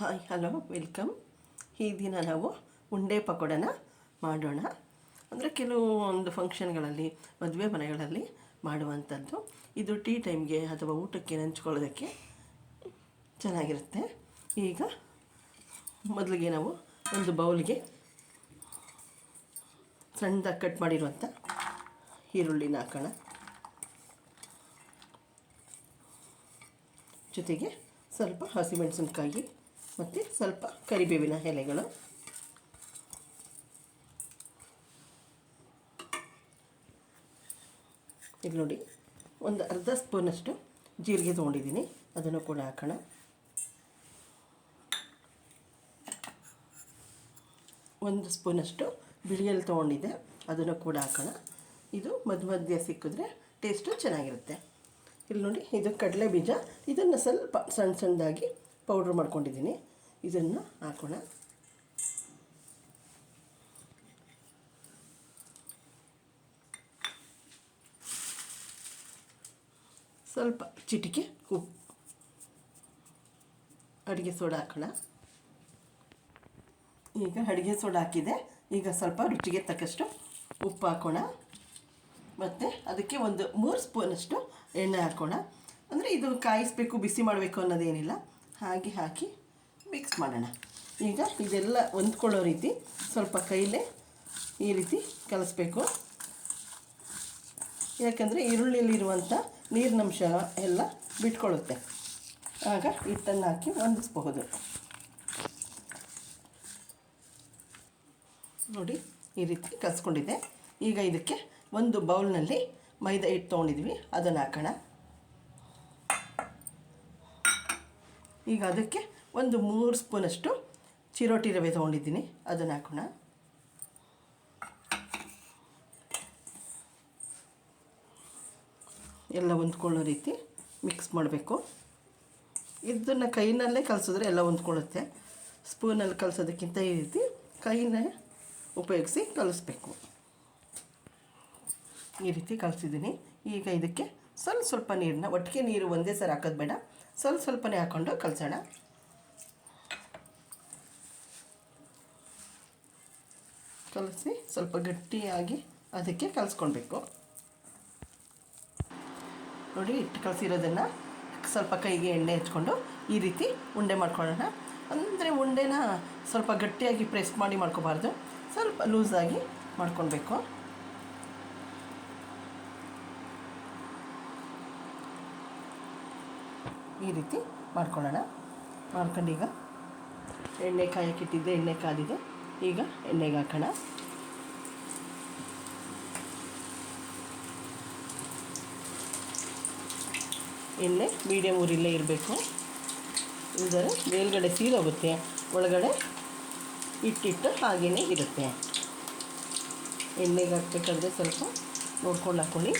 Hi, hello, welcome. ಈ ದಿನ ನಾವು ಉಂಡೆ ಪಕೋಡನ ಮಾಡೋಣ. ಅಂದರೆ ಒಂದು ಫಂಕ್ಷನ್ಗಳಲ್ಲಿ, ಮದುವೆ ಮನೆಗಳಲ್ಲಿ ಮಾಡುವಂಥದ್ದು. ಇದು ಟೀ ಟೈಮ್ಗೆ ಅಥವಾ ಊಟಕ್ಕೆ ನೆಂಚ್ಕೊಳ್ಳೋದಕ್ಕೆ ಚೆನ್ನಾಗಿರುತ್ತೆ. ಈಗ ಮೊದಲಿಗೆ ನಾವು ಒಂದು ಬೌಲ್ಗೆ ಸಣ್ಣದಾಗಿ ಕಟ್ ಮಾಡಿರುವಂಥ ಈರುಳ್ಳಿನ ಹಾಕೋಣ. ಜೊತೆಗೆ ಸ್ವಲ್ಪ ಹಸಿಮೆಣಸಿನ್ಕಾಯಿ ಮತ್ತು ಸ್ವಲ್ಪ ಕರಿಬೇವಿನ ಎಲೆಗಳು. ಇಲ್ಲಿ ನೋಡಿ, ಒಂದು ಅರ್ಧ ಸ್ಪೂನಷ್ಟು ಜೀರಿಗೆ ತೊಗೊಂಡಿದ್ದೀನಿ. ಅದನ್ನು ಕೂಡ ಹಾಕೋಣ. ಒಂದು ಸ್ಪೂನಷ್ಟು ಬಿಳಿಯಲ್ಲಿ ತೊಗೊಂಡಿದ್ದೆ, ಅದನ್ನು ಕೂಡ ಹಾಕೋಣ. ಇದು ಮಧ್ಯ ಮಧ್ಯ ಸಿಕ್ಕಿದ್ರೆ ಟೇಸ್ಟು ಚೆನ್ನಾಗಿರುತ್ತೆ. ಇಲ್ಲಿ ನೋಡಿ, ಇದು ಕಡಲೆ ಬೀಜ. ಇದನ್ನು ಸ್ವಲ್ಪ ಸಣ್ಣ ಸಣ್ಣದಾಗಿ ಪೌಡ್ರ್ ಮಾಡ್ಕೊಂಡಿದ್ದೀನಿ. ಇದನ್ನು ಹಾಕೋಣ. ಸ್ವಲ್ಪ ಚಿಟಿಕೆ ಉಪ್ಪು. ಅಡುಗೆ ಸೋಡಾ ಹಾಕೋಣ. ಈಗ ಅಡುಗೆ ಸೋಡಾ ಹಾಕಿದೆ. ಈಗ ಸ್ವಲ್ಪ ರುಚಿಗೆ ತಕ್ಕಷ್ಟು ಉಪ್ಪು ಹಾಕೋಣ. ಮತ್ತು ಅದಕ್ಕೆ ಒಂದು ಮೂರು ಸ್ಪೂನಷ್ಟು ಎಣ್ಣೆ ಹಾಕೋಣ. ಅಂದರೆ ಇದು ಕಾಯಿಸಬೇಕು, ಬಿಸಿ ಮಾಡಬೇಕು ಅನ್ನೋದೇನಿಲ್ಲ. ಹಾಗೆ ಹಾಕಿ ಮಿಕ್ಸ್ ಮಾಡೋಣ. ಈಗ ಇದೆಲ್ಲ ಹೊಂದ್ಕೊಳ್ಳೋ ರೀತಿ ಸ್ವಲ್ಪ ಕೈಲೇ ಈ ರೀತಿ ಕಲಿಸ್ಬೇಕು. ಯಾಕಂದರೆ ಈರುಳ್ಳಿಯಲ್ಲಿರುವಂಥ ನೀರಿನಂಶ ಎಲ್ಲ ಬಿಟ್ಕೊಳ್ಳುತ್ತೆ. ಆಗ ಹಿಟ್ಟನ್ನು ಹಾಕಿ ಹೊಂದಿಸ್ಬಹುದು. ನೋಡಿ, ಈ ರೀತಿ ಕಲಿಸ್ಕೊಂಡಿದೆ ಈಗ ಇದಕ್ಕೆ ಒಂದು ಬೌಲ್ನಲ್ಲಿ ಮೈದಾ ಹಿಟ್ಟು ತೊಗೊಂಡಿದ್ವಿ ಅದನ್ನು ಹಾಕೋಣ. ಈಗ ಅದಕ್ಕೆ ಒಂದು ಮೂರು ಸ್ಪೂನಷ್ಟು ಚಿರೋಟಿ ರವೆ ತೊಗೊಂಡಿದ್ದೀನಿ, ಅದನ್ನು ಹಾಕೋಣ. ಎಲ್ಲ ಹೊಂದ್ಕೊಳ್ಳೋ ರೀತಿ ಮಿಕ್ಸ್ ಮಾಡಬೇಕು. ಇದನ್ನು ಕೈನಲ್ಲೇ ಕಲಸಿದ್ರೆ ಎಲ್ಲ ಹೊಂದ್ಕೊಳ್ಳುತ್ತೆ. ಸ್ಪೂನಲ್ಲಿ ಕಲಸೋದಕ್ಕಿಂತ ಈ ರೀತಿ ಕೈನೇ ಉಪಯೋಗಿಸಿ ಕಲಿಸ್ಬೇಕು. ಈ ರೀತಿ ಕಲಿಸಿದ್ದೀನಿ. ಈಗ ಇದಕ್ಕೆ ಸ್ವಲ್ಪ ಸ್ವಲ್ಪ ನೀರನ್ನ, ಒಟ್ಟಿಗೆ ನೀರು ಒಂದೇ ಸರಿ ಹಾಕೋದು ಬೇಡ. ಸ್ವಲ್ಪ ಸ್ವಲ್ಪನೇ ಹಾಕ್ಕೊಂಡು ಕಲಸೋಣ. ಕಲಸಿ ಸ್ವಲ್ಪ ಗಟ್ಟಿಯಾಗಿ ಅದಕ್ಕೆ ಕಲಿಸ್ಕೊಳ್ಬೇಕು. ನೋಡಿ ಇಟ್ಟು ಕಲಸಿರೋದನ್ನು ಸ್ವಲ್ಪ ಕೈಗೆ ಎಣ್ಣೆ ಹಚ್ಕೊಂಡು ಈ ರೀತಿ ಉಂಡೆ ಮಾಡ್ಕೊಳ್ಳೋಣ. ಅಂದರೆ ಉಂಡೆನ ಸ್ವಲ್ಪ ಗಟ್ಟಿಯಾಗಿ ಪ್ರೆಸ್ ಮಾಡಿ ಮಾಡ್ಕೋಬಾರ್ದು. ಸ್ವಲ್ಪ ಲೂಸಾಗಿ ಮಾಡ್ಕೊಳ್ಬೇಕು. ಈ ರೀತಿ ಮಾಡ್ಕೊಳ್ಳೋಣ. ಮಾಡ್ಕೊಂಡೀಗ ಎಣ್ಣೆ ಕಾಯಕ್ಕಿಟ್ಟಿದ್ದೆ ಎಣ್ಣೆ ಕಾದಿದೆ. ಈಗ ಎಣ್ಣೆಗೆ ಹಾಕೋಣ. ಎಣ್ಣೆ ಮೀಡಿಯಮ್ ಊರಿಲ್ಲೇ ಇರಬೇಕು. ಇಲ್ಲದರೆ ಮೇಲ್ಗಡೆ ಸೀದೋಗುತ್ತೆ ಒಳಗಡೆ ಇಟ್ಟಿಟ್ಟು ಹಾಗೇ ಇರುತ್ತೆ. ಎಣ್ಣೆಗೆ ಹಾಕ್ಬೇಕಾದ್ರೆ ಸ್ವಲ್ಪ ನೋಡ್ಕೊಂಡು ಹಾಕ್ಕೊಳ್ಳಿ.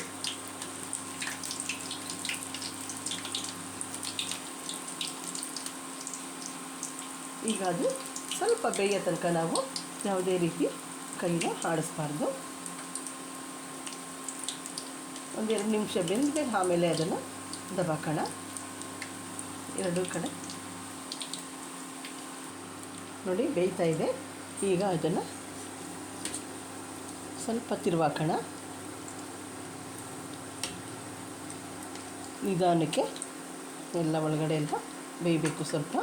ಈಗ ಅದು ಸ್ವಲ್ಪ ಬೇಯೋ ತನಕ ನಾವು ಯಾವುದೇ ರೀತಿ ಕೈನ ಆಡಿಸ್ಬಾರ್ದು. ಒಂದೆರಡು ನಿಮಿಷ ಬೆಂದಿದೆ ಆಮೇಲೆ ಅದನ್ನು ದಬಾಕೋಣ. ಎರಡೂ ಕಡೆ. ನೋಡಿ, ಬೇಯ್ತಾ ಇದೆ. ಈಗ ಅದನ್ನು ಸ್ವಲ್ಪ ತಿರುವಾಕೋಣ. ನಿಧಾನಕ್ಕೆ ಎಲ್ಲ ಒಳಗಡೆ ಎಲ್ಲ ಬೇಯಬೇಕು ಸ್ವಲ್ಪ.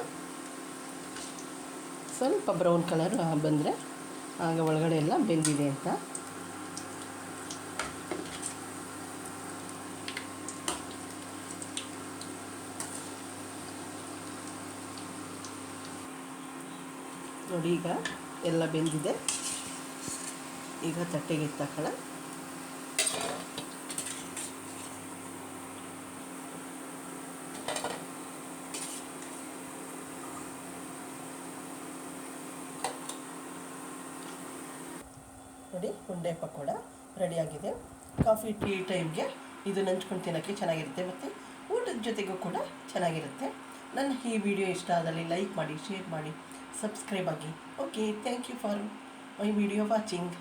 ಸ್ವಲ್ಪ ಬ್ರೌನ್ ಕಲರ್ ಬಂದರೆ ಆಗ ಒಳಗಡೆ ಎಲ್ಲ ಬೆಂದಿದೆ ಅಂತ. ನೋಡಿ ಈಗ ಎಲ್ಲ ಬೆಂದಿದೆ. ಈಗ ತಟ್ಟೆಗೆ ಎತ್ತಾಕೋಣ ನೋಡಿ ಉಂಡೆ ಪಕೋಡ ರೆಡಿಯಾಗಿದೆ. ಕಾಫಿ, ಟೀ ಟೈಮ್ಗೆ ಇದು ನಂಚ್ಕೊಂಡು ತಿನ್ನೋಕ್ಕೆ ಚೆನ್ನಾಗಿರುತ್ತೆ ಮತ್ತು ಊಟದ ಜೊತೆಗೂ ಕೂಡ ಚೆನ್ನಾಗಿರುತ್ತೆ. ನನ್ನ ಈ ವಿಡಿಯೋ ಇಷ್ಟ ಆದಲ್ಲಿ ಲೈಕ್ ಮಾಡಿ, ಶೇರ್ ಮಾಡಿ, ಸಬ್ಸ್ಕ್ರೈಬ್ ಆಗಿ. Okay thank you for my video watching